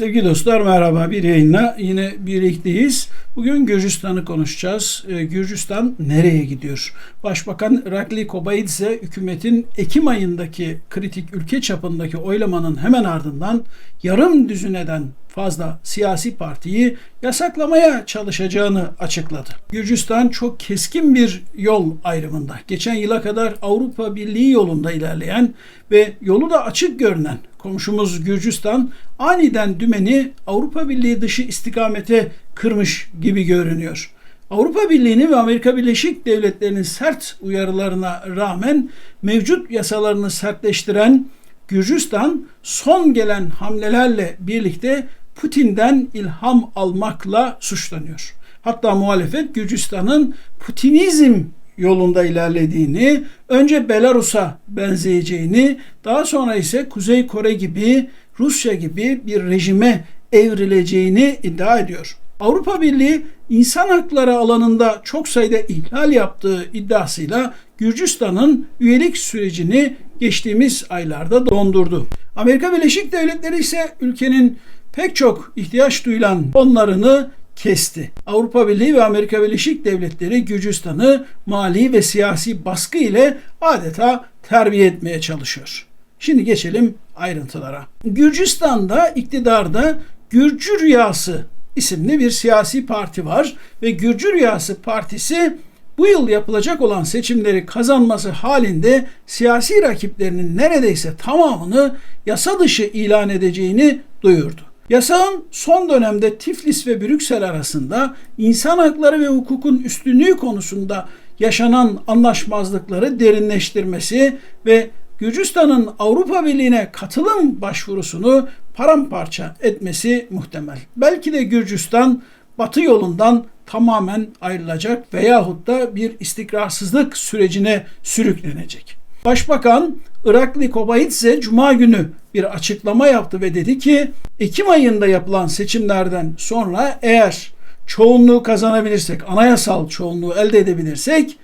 Sevgili dostlar merhaba bir yayınla yine birlikteyiz. Bugün Gürcistan'ı konuşacağız. Ee, Gürcistan nereye gidiyor? Başbakan Irakli Kobayidze hükümetin Ekim ayındaki kritik ülke çapındaki oylamanın hemen ardından yarım düzineden fazla siyasi partiyi yasaklamaya çalışacağını açıkladı. Gürcistan çok keskin bir yol ayrımında. Geçen yıla kadar Avrupa Birliği yolunda ilerleyen ve yolu da açık görünen komşumuz Gürcistan aniden dümeni Avrupa Birliği dışı istikamete kırmış gibi görünüyor. Avrupa Birliği'nin ve Amerika Birleşik Devletleri'nin sert uyarılarına rağmen mevcut yasalarını sertleştiren Gürcistan son gelen hamlelerle birlikte Putin'den ilham almakla suçlanıyor. Hatta muhalefet Gürcistan'ın Putinizm yolunda ilerlediğini, önce Belarus'a benzeyeceğini, daha sonra ise Kuzey Kore gibi, Rusya gibi bir rejime evrileceğini iddia ediyor. Avrupa Birliği insan hakları alanında çok sayıda ihlal yaptığı iddiasıyla Gürcistan'ın üyelik sürecini geçtiğimiz aylarda dondurdu. Amerika Birleşik Devletleri ise ülkenin pek çok ihtiyaç duyulan onlarını kesti. Avrupa Birliği ve Amerika Birleşik Devletleri Gürcistan'ı mali ve siyasi baskı ile adeta terbiye etmeye çalışıyor. Şimdi geçelim ayrıntılara. Gürcistan'da iktidarda Gürcü Rüyası isimli bir siyasi parti var ve Gürcü Rüyası Partisi bu yıl yapılacak olan seçimleri kazanması halinde siyasi rakiplerinin neredeyse tamamını yasa dışı ilan edeceğini duyurdu. Yasağın son dönemde Tiflis ve Brüksel arasında insan hakları ve hukukun üstünlüğü konusunda yaşanan anlaşmazlıkları derinleştirmesi ve Gürcistan'ın Avrupa Birliği'ne katılım başvurusunu paramparça etmesi muhtemel. Belki de Gürcistan Batı yolundan tamamen ayrılacak veyahut da bir istikrarsızlık sürecine sürüklenecek. Başbakan Irakli Kobayidze Cuma günü bir açıklama yaptı ve dedi ki Ekim ayında yapılan seçimlerden sonra eğer çoğunluğu kazanabilirsek, anayasal çoğunluğu elde edebilirsek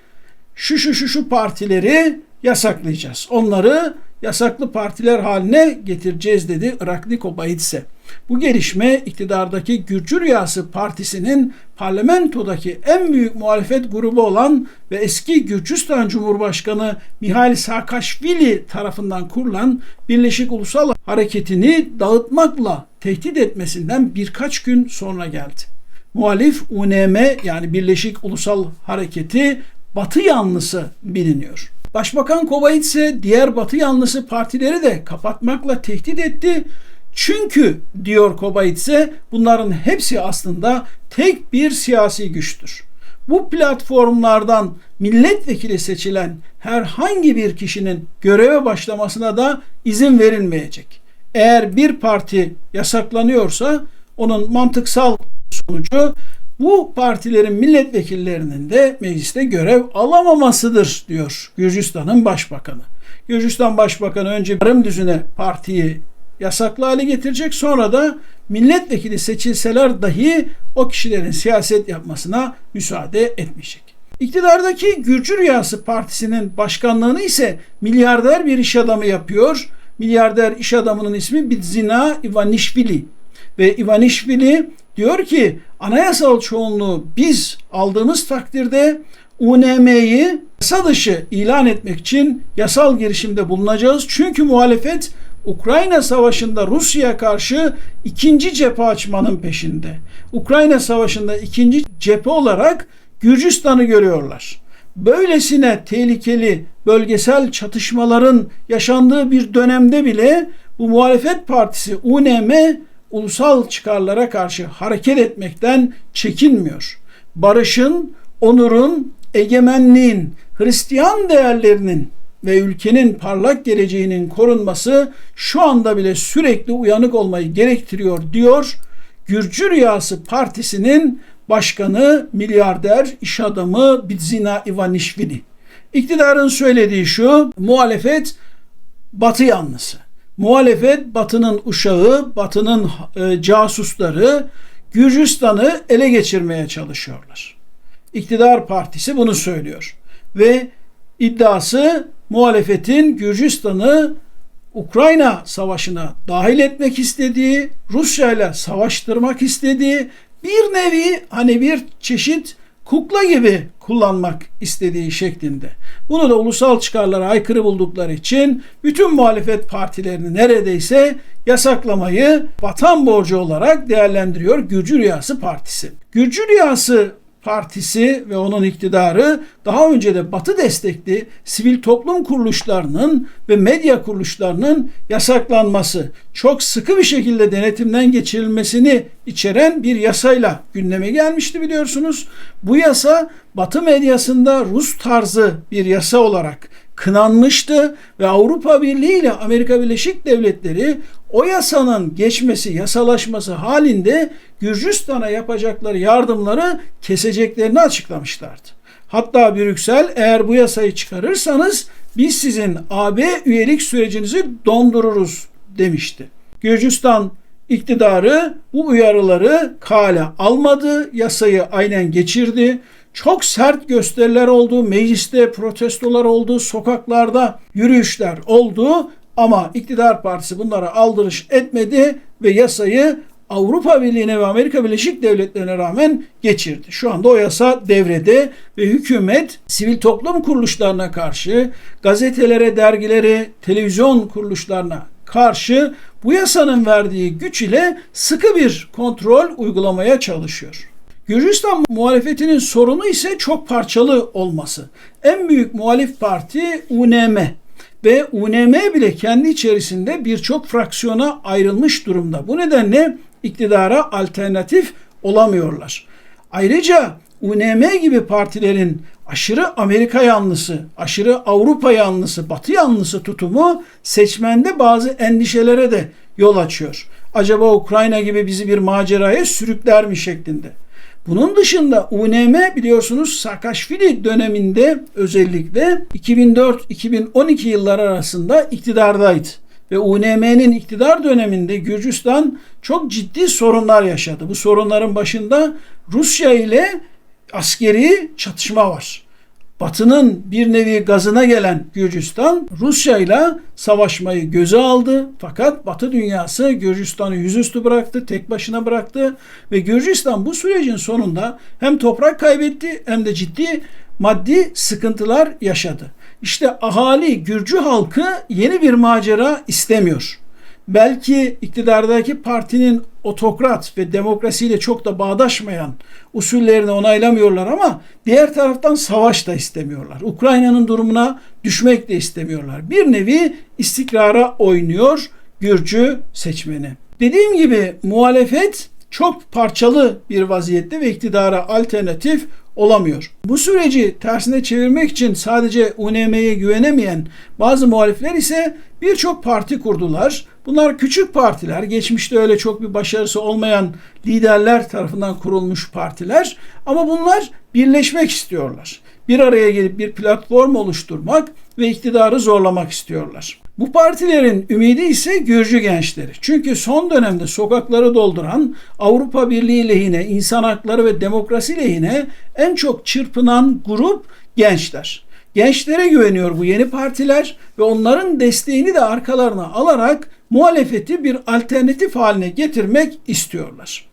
şu şu şu şu partileri yasaklayacağız. Onları yasaklı partiler haline getireceğiz dedi Irakli Kobayidze. Bu gelişme iktidardaki Gürcü Rüyası Partisi'nin parlamentodaki en büyük muhalefet grubu olan ve eski Gürcistan Cumhurbaşkanı Mihail Saakashvili tarafından kurulan Birleşik Ulusal Hareketi'ni dağıtmakla tehdit etmesinden birkaç gün sonra geldi. Muhalif UNM yani Birleşik Ulusal Hareketi Batı yanlısı biliniyor. Başbakan Kobayit ise diğer Batı yanlısı partileri de kapatmakla tehdit etti çünkü diyor Kobayitse bunların hepsi aslında tek bir siyasi güçtür. Bu platformlardan milletvekili seçilen herhangi bir kişinin göreve başlamasına da izin verilmeyecek. Eğer bir parti yasaklanıyorsa onun mantıksal sonucu bu partilerin milletvekillerinin de mecliste görev alamamasıdır diyor Gürcistan'ın başbakanı. Gürcistan Başbakanı önce yarım düzine partiyi yasaklı hale getirecek. Sonra da milletvekili seçilseler dahi o kişilerin siyaset yapmasına müsaade etmeyecek. İktidardaki Gürcü Rüyası Partisi'nin başkanlığını ise milyarder bir iş adamı yapıyor. Milyarder iş adamının ismi Bidzina Ivanishvili. Ve Ivanishvili diyor ki anayasal çoğunluğu biz aldığımız takdirde UNM'yi yasa dışı ilan etmek için yasal girişimde bulunacağız. Çünkü muhalefet Ukrayna Savaşı'nda Rusya'ya karşı ikinci cephe açmanın peşinde. Ukrayna Savaşı'nda ikinci cephe olarak Gürcistan'ı görüyorlar. Böylesine tehlikeli bölgesel çatışmaların yaşandığı bir dönemde bile bu muhalefet partisi UNM ulusal çıkarlara karşı hareket etmekten çekinmiyor. Barışın, onurun, egemenliğin, Hristiyan değerlerinin ve ülkenin parlak geleceğinin korunması şu anda bile sürekli uyanık olmayı gerektiriyor diyor. Gürcü Rüyası Partisi'nin başkanı milyarder iş adamı Bidzina Ivanishvili. İktidarın söylediği şu, muhalefet batı yanlısı. Muhalefet batının uşağı, batının e, casusları Gürcistan'ı ele geçirmeye çalışıyorlar. İktidar partisi bunu söylüyor. Ve iddiası muhalefetin Gürcistan'ı Ukrayna savaşına dahil etmek istediği, Rusya ile savaştırmak istediği bir nevi hani bir çeşit kukla gibi kullanmak istediği şeklinde. Bunu da ulusal çıkarlara aykırı buldukları için bütün muhalefet partilerini neredeyse yasaklamayı vatan borcu olarak değerlendiriyor Gürcü Rüyası Partisi. Gürcü Rüyası Partisi ve onun iktidarı daha önce de Batı destekli sivil toplum kuruluşlarının ve medya kuruluşlarının yasaklanması, çok sıkı bir şekilde denetimden geçirilmesini içeren bir yasayla gündeme gelmişti biliyorsunuz. Bu yasa Batı medyasında Rus tarzı bir yasa olarak kınanmıştı ve Avrupa Birliği ile Amerika Birleşik Devletleri o yasanın geçmesi, yasalaşması halinde Gürcistan'a yapacakları yardımları keseceklerini açıklamışlardı. Hatta Brüksel eğer bu yasayı çıkarırsanız biz sizin AB üyelik sürecinizi dondururuz demişti. Gürcistan iktidarı bu uyarıları kale almadı, yasayı aynen geçirdi. Çok sert gösteriler oldu, mecliste protestolar oldu, sokaklarda yürüyüşler oldu ama iktidar partisi bunlara aldırış etmedi ve yasayı Avrupa Birliği'ne ve Amerika Birleşik Devletleri'ne rağmen geçirdi. Şu anda o yasa devrede ve hükümet sivil toplum kuruluşlarına karşı, gazetelere, dergilere, televizyon kuruluşlarına karşı bu yasanın verdiği güç ile sıkı bir kontrol uygulamaya çalışıyor. Gürcistan muhalefetinin sorunu ise çok parçalı olması. En büyük muhalif parti UNM ve UNM bile kendi içerisinde birçok fraksiyona ayrılmış durumda. Bu nedenle iktidara alternatif olamıyorlar. Ayrıca UNM gibi partilerin aşırı Amerika yanlısı, aşırı Avrupa yanlısı, Batı yanlısı tutumu seçmende bazı endişelere de yol açıyor. Acaba Ukrayna gibi bizi bir maceraya sürükler mi şeklinde. Bunun dışında UNM biliyorsunuz Saakashvili döneminde özellikle 2004-2012 yılları arasında iktidardaydı. Ve UNM'nin iktidar döneminde Gürcistan çok ciddi sorunlar yaşadı. Bu sorunların başında Rusya ile askeri çatışma var. Batı'nın bir nevi gazına gelen Gürcistan Rusya ile savaşmayı göze aldı. Fakat Batı dünyası Gürcistan'ı yüzüstü bıraktı, tek başına bıraktı ve Gürcistan bu sürecin sonunda hem toprak kaybetti hem de ciddi maddi sıkıntılar yaşadı. İşte ahali, Gürcü halkı yeni bir macera istemiyor belki iktidardaki partinin otokrat ve demokrasiyle çok da bağdaşmayan usullerini onaylamıyorlar ama diğer taraftan savaş da istemiyorlar. Ukrayna'nın durumuna düşmek de istemiyorlar. Bir nevi istikrara oynuyor Gürcü seçmeni. Dediğim gibi muhalefet çok parçalı bir vaziyette ve iktidara alternatif olamıyor. Bu süreci tersine çevirmek için sadece UNM'ye güvenemeyen bazı muhalifler ise birçok parti kurdular. Bunlar küçük partiler, geçmişte öyle çok bir başarısı olmayan liderler tarafından kurulmuş partiler ama bunlar birleşmek istiyorlar. Bir araya gelip bir platform oluşturmak ve iktidarı zorlamak istiyorlar. Bu partilerin ümidi ise Gürcü gençleri. Çünkü son dönemde sokakları dolduran Avrupa Birliği lehine, insan hakları ve demokrasi lehine en çok çırpınan grup gençler. Gençlere güveniyor bu yeni partiler ve onların desteğini de arkalarına alarak muhalefeti bir alternatif haline getirmek istiyorlar.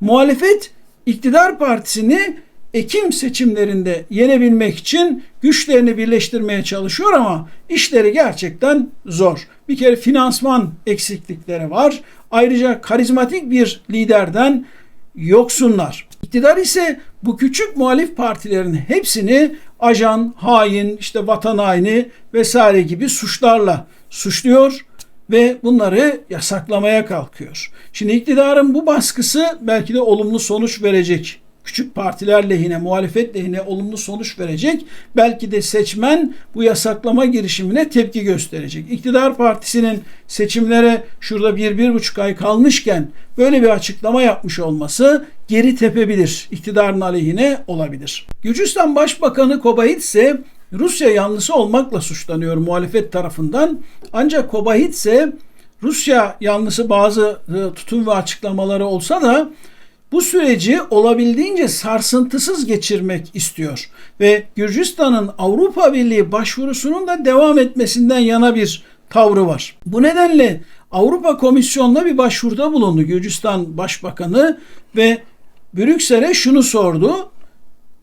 Muhalefet iktidar partisini Ekim seçimlerinde yenebilmek için güçlerini birleştirmeye çalışıyor ama işleri gerçekten zor. Bir kere finansman eksiklikleri var. Ayrıca karizmatik bir liderden yoksunlar. İktidar ise bu küçük muhalif partilerin hepsini ajan, hain, işte vatan haini vesaire gibi suçlarla suçluyor ve bunları yasaklamaya kalkıyor. Şimdi iktidarın bu baskısı belki de olumlu sonuç verecek küçük partiler lehine, muhalefet lehine olumlu sonuç verecek. Belki de seçmen bu yasaklama girişimine tepki gösterecek. İktidar partisinin seçimlere şurada bir, bir buçuk ay kalmışken böyle bir açıklama yapmış olması geri tepebilir. İktidarın aleyhine olabilir. Gürcistan Başbakanı Kobayit ise Rusya yanlısı olmakla suçlanıyor muhalefet tarafından. Ancak Kobayit ise Rusya yanlısı bazı e, tutum ve açıklamaları olsa da bu süreci olabildiğince sarsıntısız geçirmek istiyor ve Gürcistan'ın Avrupa Birliği başvurusunun da devam etmesinden yana bir tavrı var. Bu nedenle Avrupa Komisyonu'na bir başvuruda bulundu Gürcistan Başbakanı ve Brüksel'e şunu sordu.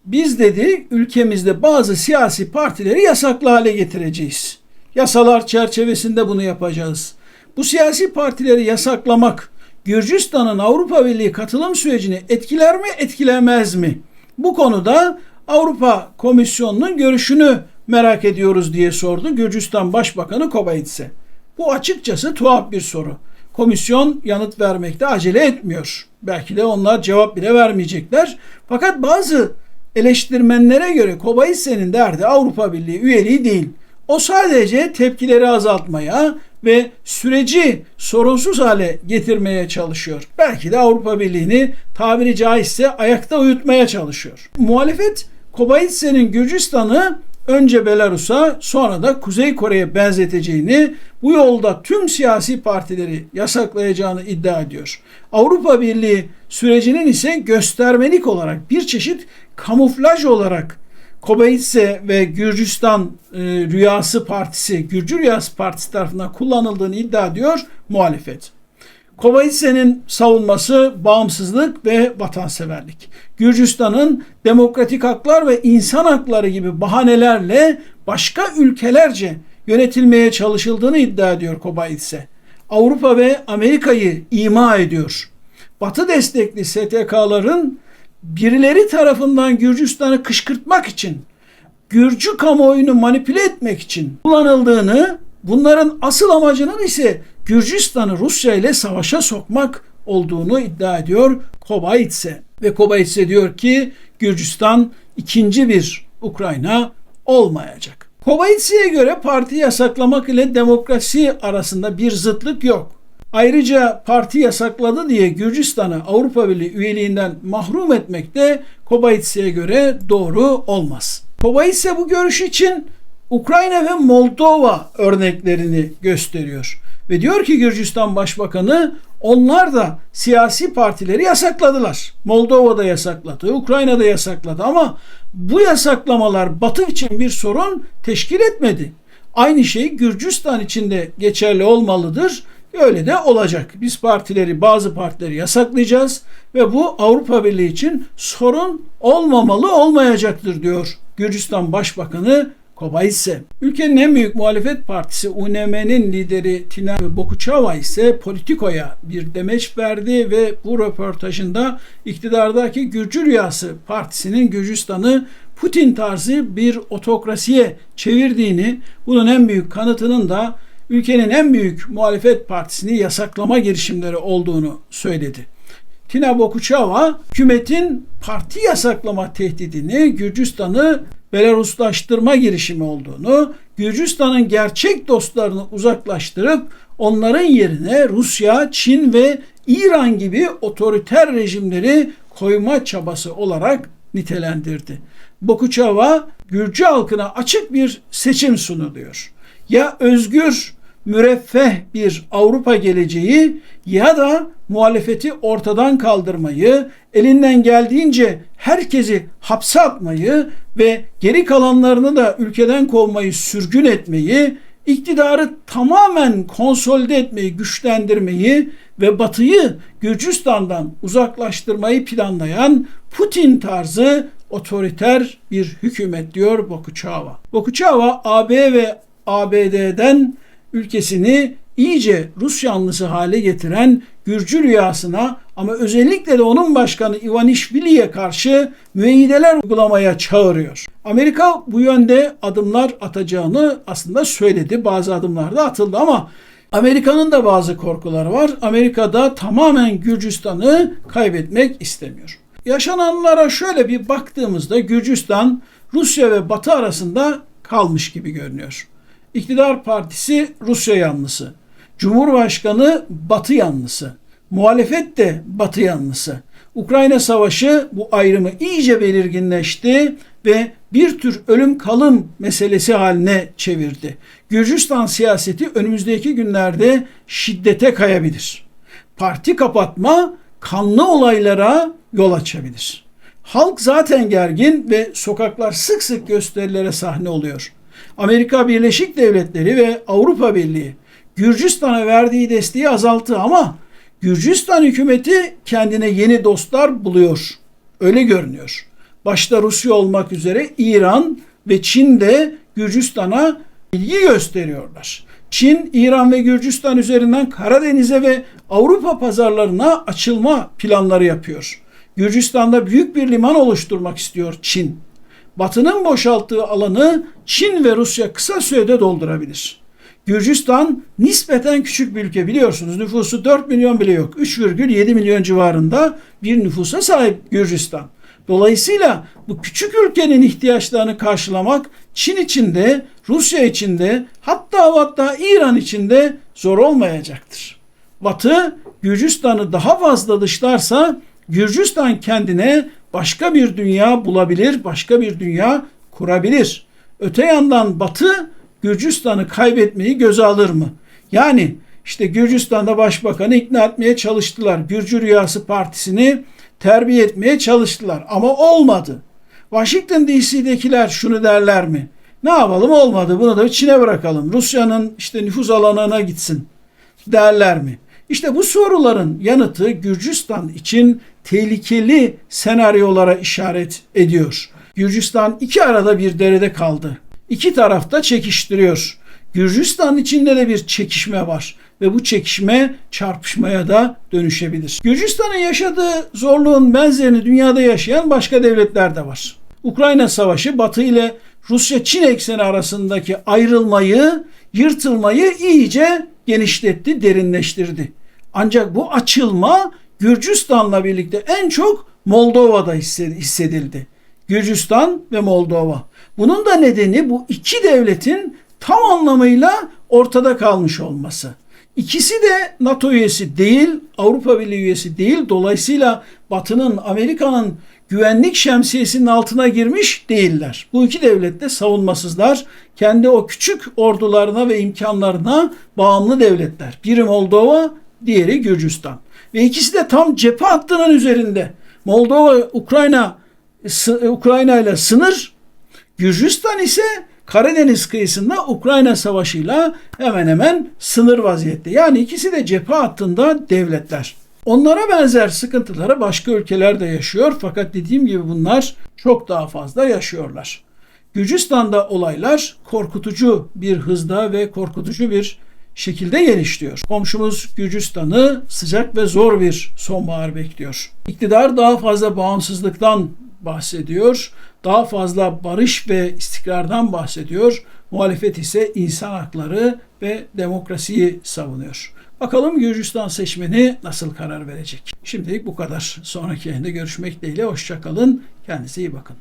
Biz dedi ülkemizde bazı siyasi partileri yasaklı hale getireceğiz. Yasalar çerçevesinde bunu yapacağız. Bu siyasi partileri yasaklamak Gürcistan'ın Avrupa Birliği katılım sürecini etkiler mi, etkilemez mi? Bu konuda Avrupa Komisyonu'nun görüşünü merak ediyoruz diye sordu Gürcistan Başbakanı Kobayitse. Bu açıkçası tuhaf bir soru. Komisyon yanıt vermekte acele etmiyor. Belki de onlar cevap bile vermeyecekler. Fakat bazı eleştirmenlere göre Kobayitse'nin derdi Avrupa Birliği üyeliği değil. O sadece tepkileri azaltmaya ve süreci sorunsuz hale getirmeye çalışıyor. Belki de Avrupa Birliği'ni tabiri caizse ayakta uyutmaya çalışıyor. Muhalefet Kobayitse'nin Gürcistan'ı önce Belarus'a sonra da Kuzey Kore'ye benzeteceğini, bu yolda tüm siyasi partileri yasaklayacağını iddia ediyor. Avrupa Birliği sürecinin ise göstermelik olarak bir çeşit kamuflaj olarak Kobayitse ve Gürcistan e, Rüyası Partisi, Gürcü Rüyası Partisi tarafından kullanıldığını iddia ediyor muhalefet. Kobayitse'nin savunması bağımsızlık ve vatanseverlik. Gürcistan'ın demokratik haklar ve insan hakları gibi bahanelerle başka ülkelerce yönetilmeye çalışıldığını iddia ediyor Kobayitse. Avrupa ve Amerika'yı ima ediyor. Batı destekli STK'ların birileri tarafından Gürcistan'ı kışkırtmak için, Gürcü kamuoyunu manipüle etmek için kullanıldığını, bunların asıl amacının ise Gürcistan'ı Rusya ile savaşa sokmak olduğunu iddia ediyor Kobayitse. Ve Kobayitse diyor ki Gürcistan ikinci bir Ukrayna olmayacak. Kobayitse'ye göre parti yasaklamak ile demokrasi arasında bir zıtlık yok. Ayrıca parti yasakladı diye Gürcistan'ı Avrupa Birliği üyeliğinden mahrum etmek de Kobayitse'ye göre doğru olmaz. Kobayitse bu görüş için Ukrayna ve Moldova örneklerini gösteriyor. Ve diyor ki Gürcistan Başbakanı onlar da siyasi partileri yasakladılar. Moldova'da yasakladı, Ukrayna'da yasakladı ama bu yasaklamalar Batı için bir sorun teşkil etmedi. Aynı şey Gürcistan için de geçerli olmalıdır. Öyle de olacak. Biz partileri, bazı partileri yasaklayacağız ve bu Avrupa Birliği için sorun olmamalı olmayacaktır diyor Gürcistan Başbakanı Kobayse. Ülkenin en büyük muhalefet partisi UNM'nin lideri Tina Bokuçava ise Politiko'ya bir demeç verdi ve bu röportajında iktidardaki Gürcü Rüyası Partisi'nin Gürcistan'ı Putin tarzı bir otokrasiye çevirdiğini, bunun en büyük kanıtının da ülkenin en büyük muhalefet partisini yasaklama girişimleri olduğunu söyledi. Tina Bokuçava hükümetin parti yasaklama tehdidini Gürcistan'ı Belaruslaştırma girişimi olduğunu, Gürcistan'ın gerçek dostlarını uzaklaştırıp onların yerine Rusya, Çin ve İran gibi otoriter rejimleri koyma çabası olarak nitelendirdi. Bokuçava Gürcü halkına açık bir seçim sunuluyor. Ya özgür müreffeh bir Avrupa geleceği ya da muhalefeti ortadan kaldırmayı, elinden geldiğince herkesi hapse atmayı ve geri kalanlarını da ülkeden kovmayı, sürgün etmeyi, iktidarı tamamen konsolide etmeyi, güçlendirmeyi ve Batı'yı Gürcistan'dan uzaklaştırmayı planlayan Putin tarzı otoriter bir hükümet diyor Bokuçava. Bokuçava AB ve ABD'den ülkesini iyice Rus yanlısı hale getiren Gürcü rüyasına ama özellikle de onun başkanı Ivanishvili'ye karşı müeyyideler uygulamaya çağırıyor. Amerika bu yönde adımlar atacağını aslında söyledi. Bazı adımlar da atıldı ama Amerika'nın da bazı korkuları var. Amerika'da tamamen Gürcistan'ı kaybetmek istemiyor. Yaşananlara şöyle bir baktığımızda Gürcistan Rusya ve Batı arasında kalmış gibi görünüyor. İktidar partisi Rusya yanlısı. Cumhurbaşkanı Batı yanlısı. Muhalefet de Batı yanlısı. Ukrayna Savaşı bu ayrımı iyice belirginleşti ve bir tür ölüm kalım meselesi haline çevirdi. Gürcistan siyaseti önümüzdeki günlerde şiddete kayabilir. Parti kapatma kanlı olaylara yol açabilir. Halk zaten gergin ve sokaklar sık sık gösterilere sahne oluyor. Amerika Birleşik Devletleri ve Avrupa Birliği Gürcistan'a verdiği desteği azalttı ama Gürcistan hükümeti kendine yeni dostlar buluyor. Öyle görünüyor. Başta Rusya olmak üzere İran ve Çin de Gürcistan'a ilgi gösteriyorlar. Çin, İran ve Gürcistan üzerinden Karadeniz'e ve Avrupa pazarlarına açılma planları yapıyor. Gürcistan'da büyük bir liman oluşturmak istiyor Çin. Batı'nın boşalttığı alanı Çin ve Rusya kısa sürede doldurabilir. Gürcistan nispeten küçük bir ülke biliyorsunuz. Nüfusu 4 milyon bile yok. 3,7 milyon civarında bir nüfusa sahip Gürcistan. Dolayısıyla bu küçük ülkenin ihtiyaçlarını karşılamak Çin için de, Rusya için de, hatta hatta İran için de zor olmayacaktır. Batı Gürcistan'ı daha fazla dışlarsa Gürcistan kendine başka bir dünya bulabilir, başka bir dünya kurabilir. Öte yandan Batı Gürcistan'ı kaybetmeyi göze alır mı? Yani işte Gürcistan'da başbakanı ikna etmeye çalıştılar. Gürcü Rüyası Partisi'ni terbiye etmeye çalıştılar ama olmadı. Washington DC'dekiler şunu derler mi? Ne yapalım olmadı bunu da Çin'e bırakalım. Rusya'nın işte nüfuz alanına gitsin derler mi? İşte bu soruların yanıtı Gürcistan için tehlikeli senaryolara işaret ediyor. Gürcistan iki arada bir derede kaldı. İki tarafta çekiştiriyor. Gürcistan içinde de bir çekişme var ve bu çekişme çarpışmaya da dönüşebilir. Gürcistan'ın yaşadığı zorluğun benzerini dünyada yaşayan başka devletler de var. Ukrayna Savaşı Batı ile Rusya-Çin ekseni arasındaki ayrılmayı, yırtılmayı iyice genişletti, derinleştirdi. Ancak bu açılma Gürcistan'la birlikte en çok Moldova'da hissedildi. Gürcistan ve Moldova. Bunun da nedeni bu iki devletin tam anlamıyla ortada kalmış olması. İkisi de NATO üyesi değil, Avrupa Birliği üyesi değil. Dolayısıyla Batı'nın, Amerika'nın güvenlik şemsiyesinin altına girmiş değiller. Bu iki devlet de savunmasızlar. Kendi o küçük ordularına ve imkanlarına bağımlı devletler. Biri Moldova, diğeri Gürcistan. Ve ikisi de tam cephe hattının üzerinde. Moldova, Ukrayna, Ukrayna ile sınır. Gürcistan ise Karadeniz kıyısında Ukrayna Savaşı'yla hemen hemen sınır vaziyette. Yani ikisi de cephe hattında devletler. Onlara benzer sıkıntıları başka ülkeler de yaşıyor fakat dediğim gibi bunlar çok daha fazla yaşıyorlar. Gürcistan'da olaylar korkutucu bir hızda ve korkutucu bir şekilde gelişiyor. Komşumuz Gürcistan'ı sıcak ve zor bir sonbahar bekliyor. İktidar daha fazla bağımsızlıktan bahsediyor. Daha fazla barış ve istikrardan bahsediyor. Muhalefet ise insan hakları ve demokrasiyi savunuyor. Bakalım Gürcistan seçmeni nasıl karar verecek? Şimdilik bu kadar. Sonraki yayında görüşmek dileğiyle. Hoşçakalın. Kendinize iyi bakın.